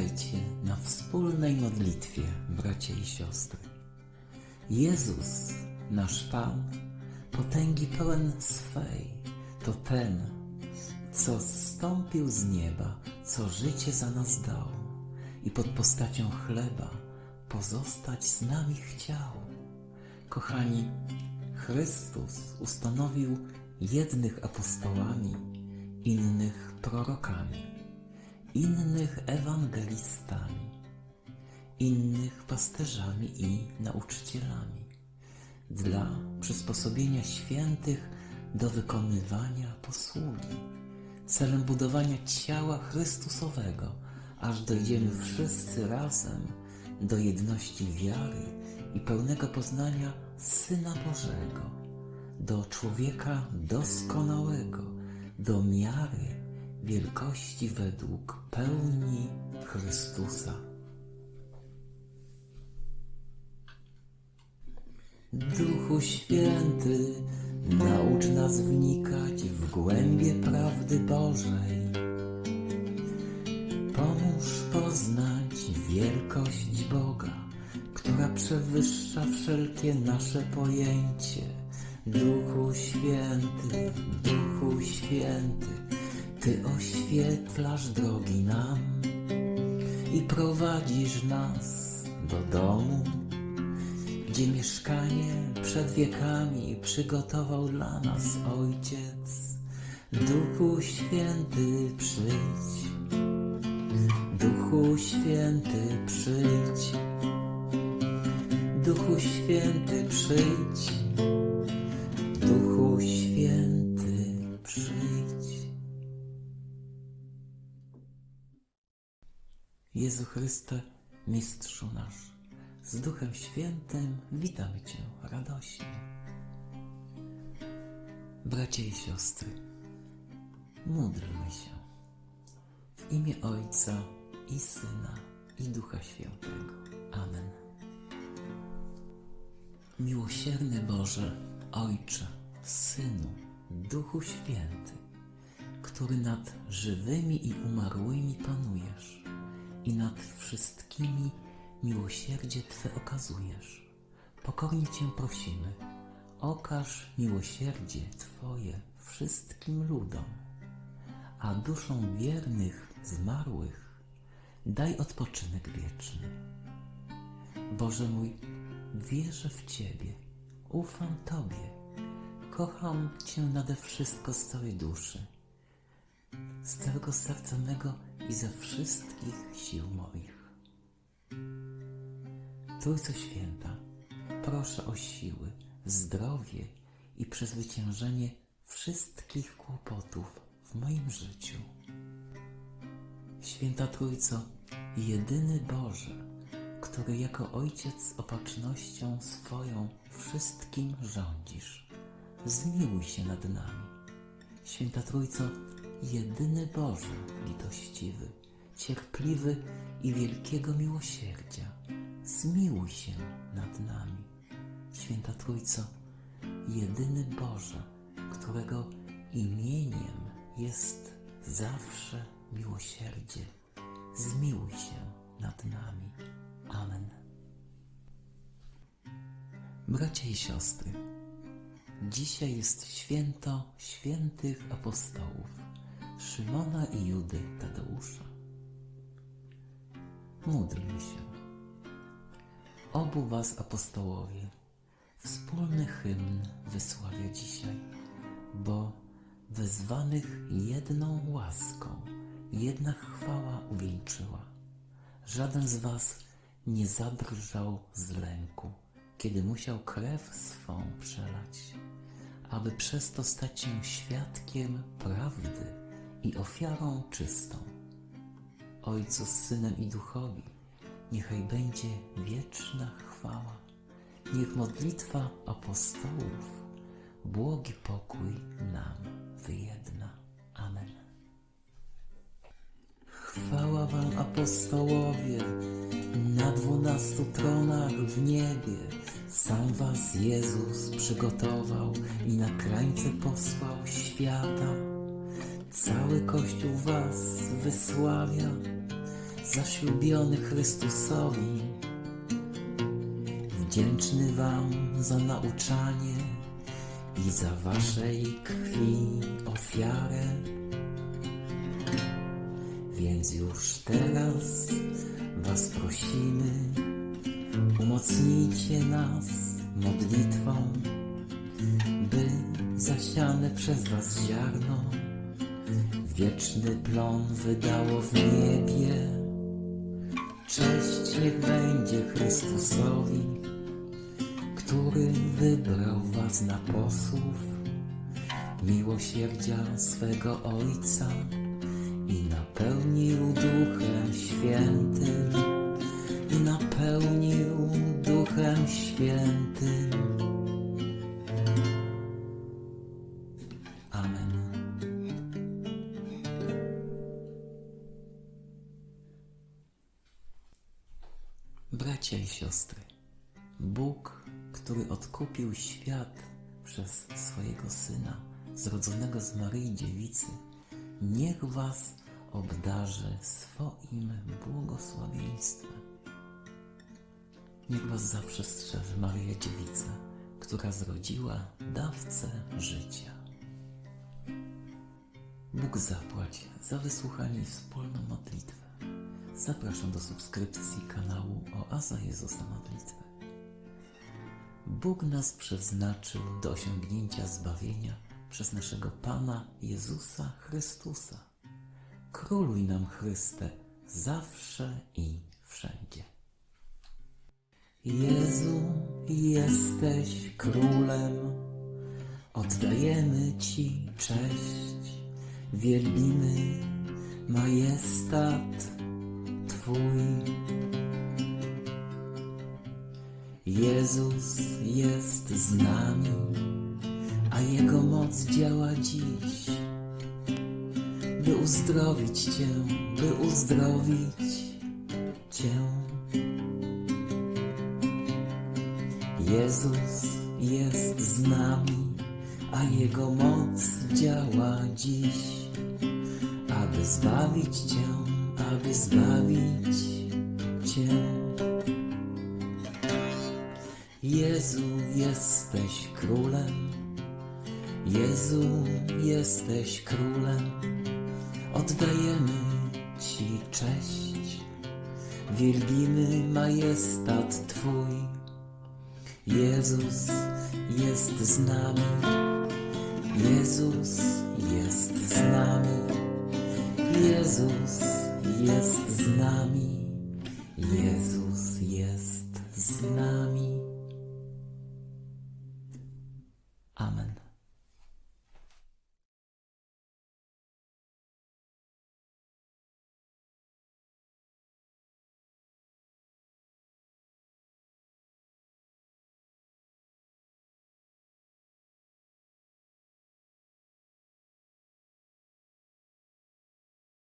Witajcie na wspólnej modlitwie, bracia i siostry. Jezus, nasz Pan, potęgi pełen swej, to ten, co zstąpił z nieba, co życie za nas dał i pod postacią chleba pozostać z nami chciał. Kochani, Chrystus ustanowił jednych apostołami, innych prorokami, innych ewangelistami, innych pasterzami i nauczycielami dla przysposobienia świętych do wykonywania posługi, celem budowania ciała Chrystusowego, aż dojdziemy wszyscy razem do jedności wiary i pełnego poznania Syna Bożego, do człowieka doskonałego, do miary wielkości według pełni Chrystusa. Duchu Święty, naucz nas wnikać w głębie prawdy Bożej. Pomóż poznać wielkość Boga, która przewyższa wszelkie nasze pojęcie. Duchu Święty, Duchu Święty, Ty oświetlasz drogi nam i prowadzisz nas do domu gdzie mieszkanie przed wiekami przygotował dla nas Ojciec. Duchu Święty przyjdź, Duchu Święty przyjdź, Duchu Święty przyjdź, Jezu Chryste, Mistrzu nasz, z Duchem Świętym witamy Cię radośnie. Bracia i siostry, módlmy się w imię Ojca i Syna i Ducha Świętego. Amen. Miłosierny Boże, Ojcze, Synu, Duchu Święty, który nad żywymi i umarłymi panujesz i nad wszystkimi miłosierdzie Twe okazujesz. Pokornie Cię prosimy, okaż miłosierdzie Twoje wszystkim ludom, a duszom wiernych, zmarłych daj odpoczynek wieczny. Boże mój, wierzę w Ciebie, ufam Tobie, kocham Cię nade wszystko z całej duszy, z całego serca mego i ze wszystkich sił moich. Trójco Święta, proszę o siły, zdrowie i przezwyciężenie wszystkich kłopotów w moim życiu. Święta Trójco, jedyny Boże, który jako Ojciec opatrznością swoją wszystkim rządzisz, zmiłuj się nad nami. Święta Trójco, jedyny Boże, litościwy, cierpliwy i wielkiego miłosierdzia, zmiłuj się nad nami. Święta Trójco, jedyny Boże, którego imieniem jest zawsze miłosierdzie, zmiłuj się nad nami. Amen. Bracia i siostry, dzisiaj jest święto świętych apostołów Szymona i Judy Tadeusza. Módlmy się. Obu was apostołowie wspólny hymn wysławia dzisiaj, bo wezwanych jedną łaską jedna chwała uwieńczyła. Żaden z was nie zadrżał z lęku, kiedy musiał krew swą przelać, aby przez to stać się świadkiem prawdy i ofiarą czystą. Ojcu, Synem i Duchowi, niechaj będzie wieczna chwała. Niech modlitwa apostołów błogi pokój nam wyjedna. Amen. Chwała Wam apostołowie na dwunastu tronach w niebie. Sam Was Jezus przygotował i na krańce posłał świata. Cały Kościół Was wysławia zaślubiony Chrystusowi, wdzięczny Wam za nauczanie i za Waszej krwi ofiarę. Więc już teraz Was prosimy, umocnijcie nas modlitwą, by zasiane przez Was ziarno wieczny plon wydało w niebie. Cześć niech będzie Chrystusowi, który wybrał Was na posłów miłosierdzia swego Ojca i napełnił Duchem Świętym, i napełnił Duchem Świętym. Siostry, Bóg, który odkupił świat przez swojego Syna, zrodzonego z Maryi Dziewicy, niech Was obdarzy swoim błogosławieństwem. Niech Was zawsze strzeże Maryja Dziewica, która zrodziła dawcę życia. Bóg zapłać za wysłuchanie i wspólną modlitwę. Zapraszam do subskrypcji kanału Oaza Jezusa Modlitwy. Bóg nas przeznaczył do osiągnięcia zbawienia przez naszego Pana Jezusa Chrystusa. Króluj nam Chryste zawsze i wszędzie. Jezu, jesteś królem, oddajemy Ci cześć, wielbimy majestat Twój. Jezus jest z nami, a Jego moc działa dziś, by uzdrowić Cię, by uzdrowić Cię. Jezus jest z nami, a Jego moc działa dziś, aby zbawić Cię, aby zbawić Cię. Jezu, jesteś królem, Jezu, jesteś królem, oddajemy Ci cześć, wielbimy majestat Twój. Jezus jest z nami, Jezus jest z nami, Jezus jest z nami, Jezus jest z nami.